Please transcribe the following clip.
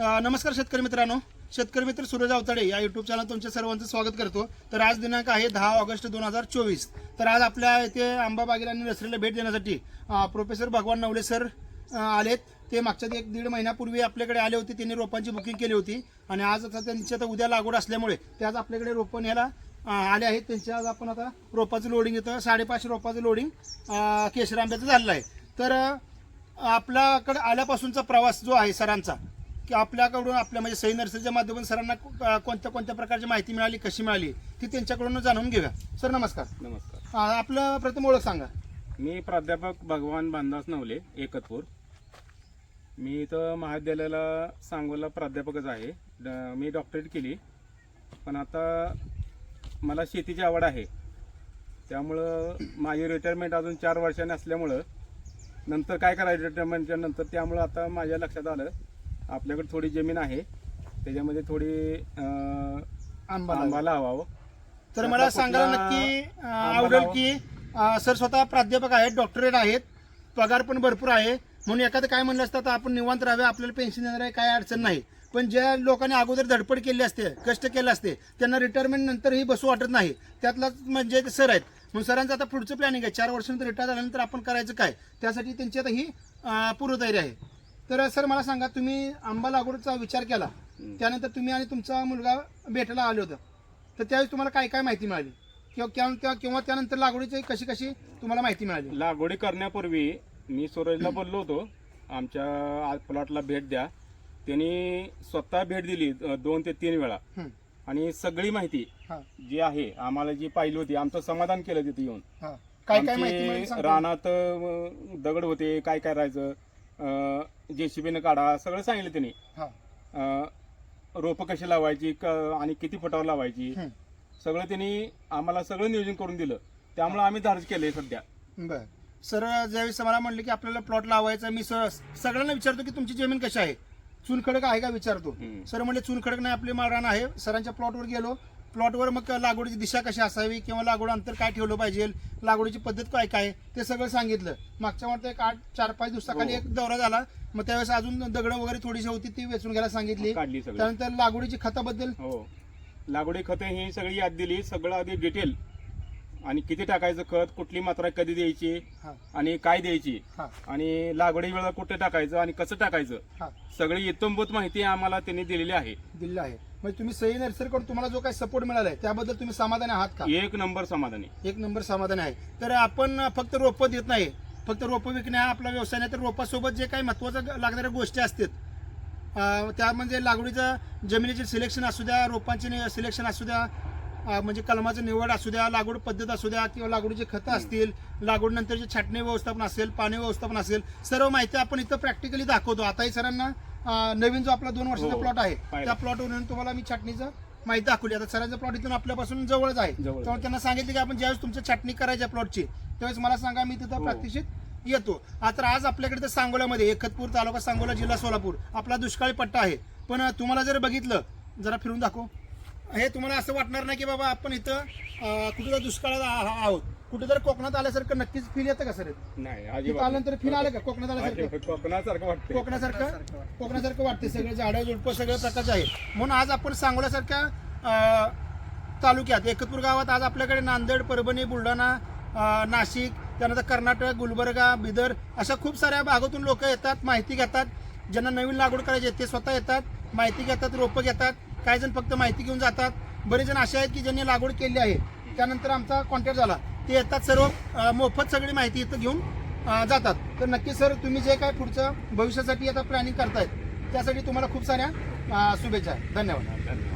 नमस्कार शेतकरी मित्रांनो. शेतकरी मित्र सूरज अवताडे या युट्यूब चॅनल तुमच्या सर्वांचं स्वागत करतो. तर आज दिनांक आहे दहा ऑगस्ट दोन हजार चोवीस. तर आज आपल्या इथे आंबा बागेला आणि नर्सरीला भेट देण्यासाठी प्रोफेसर भगवान नवले सर आलेत. ते मागच्या एक दीड महिन्यापूर्वी आपल्याकडे आले होते. त्यांनी रोपांची बुकिंग केली होती. आणि आज आता त्यांची आता उद्या लागवड असल्यामुळे ते आज आपल्याकडे रोपण ह्याला आले आहेत. त्यांच्या आज आपण आता रोपाचं लोडिंग येतं साडेपाचशे रोपाचं लोडिंग केशर आंब्याचं झालेलं आहे. तर आपल्याकडे आल्यापासूनचा प्रवास जो आहे सरांचा की आपल्याकडून आपल्या म्हणजे सई नर्सरीच्या माध्यमातून सरांना कोणत्या कोणत्या प्रकारची माहिती मिळाली कशी मिळाली ती त्यांच्याकडून जाणून घेऊया. सर नमस्कार. नमस्कार. अ, आपलं प्रथम ओळख सांगा. मी प्राध्यापक भगवान बांधास नवले एकतपूर. मी इथं महाविद्यालयाला सांगोला प्राध्यापकच आहे. ड- मी डॉक्टरेट केली. पण आता मला शेतीची आवड आहे. त्यामुळं माझी रिटायरमेंट अजून चार वर्षांनी असल्यामुळं नंतर काय करायचं रिटायरमेंटच्या नंतर त्यामुळं आता माझ्या लक्षात आलं आपल्याकडे थोडी जमीन आहे. त्याच्यामध्ये थोडी अं, आंबा आंबा लावावं तर मला त्यातला सांगायला कुठला नक्की अ, आंबा आवडेल लावा? की अ, सर स्वतः प्राध्यापक आहेत डॉक्टरेट आहेत पगार पण भरपूर आहे. म्हणून एखादं काय म्हणलं असतं तर आपण निवांत राहावे आपल्याला पेन्शन देणार आहे काय अडचण नाही. पण ज्या लोकांनी अगोदर धडपड केली असते कष्ट केले असते त्यांना रिटायरमेंट नंतरही बसू वाटत नाही. त्यातलाच म्हणजे ते सर आहेत. म्हणून सरांचं आता पुढचं प्लॅनिंग आहे. चार वर्षानंतर रिटायर झाल्यानंतर आपण करायचं काय? त्यासाठी त्यांची आता ही अ, पूर्वतयारी आहे. तर सर मला सांगा तुम्ही आंबा लागवडचा विचार केला. त्यानंतर तुम्ही आणि तुमचा मुलगा भेटायला आले होतं. तर त्यावेळेस तुम्हाला काय काय माहिती मिळाली? किंवा किंवा त्यानंतर लागवडीची कशी कशी तुम्हाला माहिती मिळाली? लागवडी करण्यापूर्वी मी सूरजला बोललो होतो आमच्या प्लॉटला भेट द्या. त्यांनी स्वतः भेट दिली दोन ते तीन वेळा. आणि सगळी माहिती जी आहे आम्हाला जी पाहिली होती आमचं समाधान केलं तिथे येऊन. काय काय? रानात दगड होते काय करायचं जेसीबीनं काढा सगळं सांगितलं त्यांनी रोपं कशी लावायची क- आणि किती फुटावर लावायची सगळं त्यांनी आम्हाला सगळं नियोजन करून दिलं. त्यामुळे आम्ही धाडस केले सध्या. बर. सर ज्यावेळेस मला म्हणले की आपल्याला प्लॉट लावायचा मी स- सगळ्यांना विचारतो की तुमची जमीन कशी आहे? चुनखडक आहे का विचारतो. सर म्हणले चुनखडक नाही आपली माळरान आहे. सरांच्या प्लॉटवर गेलो. प्लॉटवर मग लागवडीची दिशा कशी असावी किंवा लागवड अंतर काय ठेवलं पाहिजे लागवडीची पद्धत काय काय ते सगळं सांगितलं. मागच्या वाटतं एक आठ चार पाच दिवसाखाली हो. एक दौरा झाला. मग त्यावेळेस अजून दगड वगैरे थोडीशी होती ती वेचून घ्यायला सांगितली. काढली सगळी. त्यानंतर लागवडीची खताबद्दल हो. लागवडी खते ही सगळी याद दिली सगळं आधी डिटेल आणि किती टाकायचं खत कुठली मात्रा कधी द्यायची हा. आणि काय द्यायची? हा. आणि लागवडी वेळा कुठे टाकायचं आणि कसं टाकायचं? हा. सगळी इतंभूत माहिती आम्हाला त्यांनी दिलेली आहे. दिलेलं आहे. म्हणजे तुम्ही सही नर्सरीकडून तुम्हाला जो काही सपोर्ट मिळालाय त्याबद्दल तुम्ही समाधानी आहात का? एक नंबर समाधानी. एक नंबर समाधान आहे. तर आपण फक्त रोपं देत नाही. फक्त रोपं विकणे हा आपला व्यवसाय नाही तर रोपासोबत जे काही महत्वाचं लागणाऱ्या गोष्टी असतात. अं, त्या म्हणजे लागवडीचं जमिनीचे सिलेक्शन असू द्या रोपांचे सिलेक्शन असू द्या म्हणजे कलमाचं निवड असू द्या लागवड पद्धत असू द्या किंवा लागवडीचे खतं असतील लागवडीनंतरचे छाटणी व्यवस्थापन असेल पाणी व्यवस्थापन असेल सर्व माहिती आपण इथं प्रॅक्टिकली दाखवतो. आताही सरांना नवीन जो आपला दोन वर्षाचा हो, प्लॉट आहे. त्या प्लॉटवरून तुम्हाला मी छाटणीचं माहिती दाखवली. आता सरांचा प्लॉट इथून आपल्यापासून जवळच आहे. त्यामुळे त्यांना सांगितले की आपण ज्यावेळेस तुमचं छाटणी करायची प्लॉटची त्यावेळेस मला सांगा मी तिथं हो. प्रात्यक्षिक येतो. आता आज आपल्याकडे तर सांगोल्यामध्ये एकतपूर तालुका सांगोला जिल्हा सोलापूर आपला दुष्काळी पट्टा आहे. पण तुम्हाला जर बघितलं जरा फिरून दाखव. हे तुम्हाला असं वाटणार नाही की बाबा आपण इथं अं, कुठं दुष्काळात आ- आहोत. कुठे जर कोकणात आल्यासारखं नक्कीच फील येतं का सर? नाही तिथं अजिबात आल्यानंतर फील आलं का? कोकणात आल्यासारखं. कोकणासारखं वाटतं कोकणासारखं? कोकणासारखं वाटते सगळे झाडं झुडपं सगळ्या प्रकारचे आहे म्हणून आज आपण सांगोल्यासारख्या अं, तालुक्यात एकतपूर गावात आज आपल्याकडे नांदेड परभणी बुलढाणा अं, नाशिक त्यानंतर कर्नाटक गुलबर्गा बिदर अशा खूप साऱ्या भागातून लोक येतात माहिती घेतात. ज्यांना नवीन लागवड करायची आहे ते स्वतः येतात माहिती घेतात रोपं घेतात. काही जण फक्त माहिती घेऊन जातात. बरेच जण असे आहेत की ज्यांनी लागवड केली आहे. त्यानंतर आमचा कॉन्टॅक्ट झाला. ते येतात सर्व मोफत सगळी माहिती इथं घेऊन जातात. तर नक्की सर तुम्ही जे काय पुढचं भविष्यासाठी आता प्लॅनिंग करतायत त्यासाठी तुम्हाला खूप साऱ्या शुभेच्छा. धन्यवाद. धन्यवाद.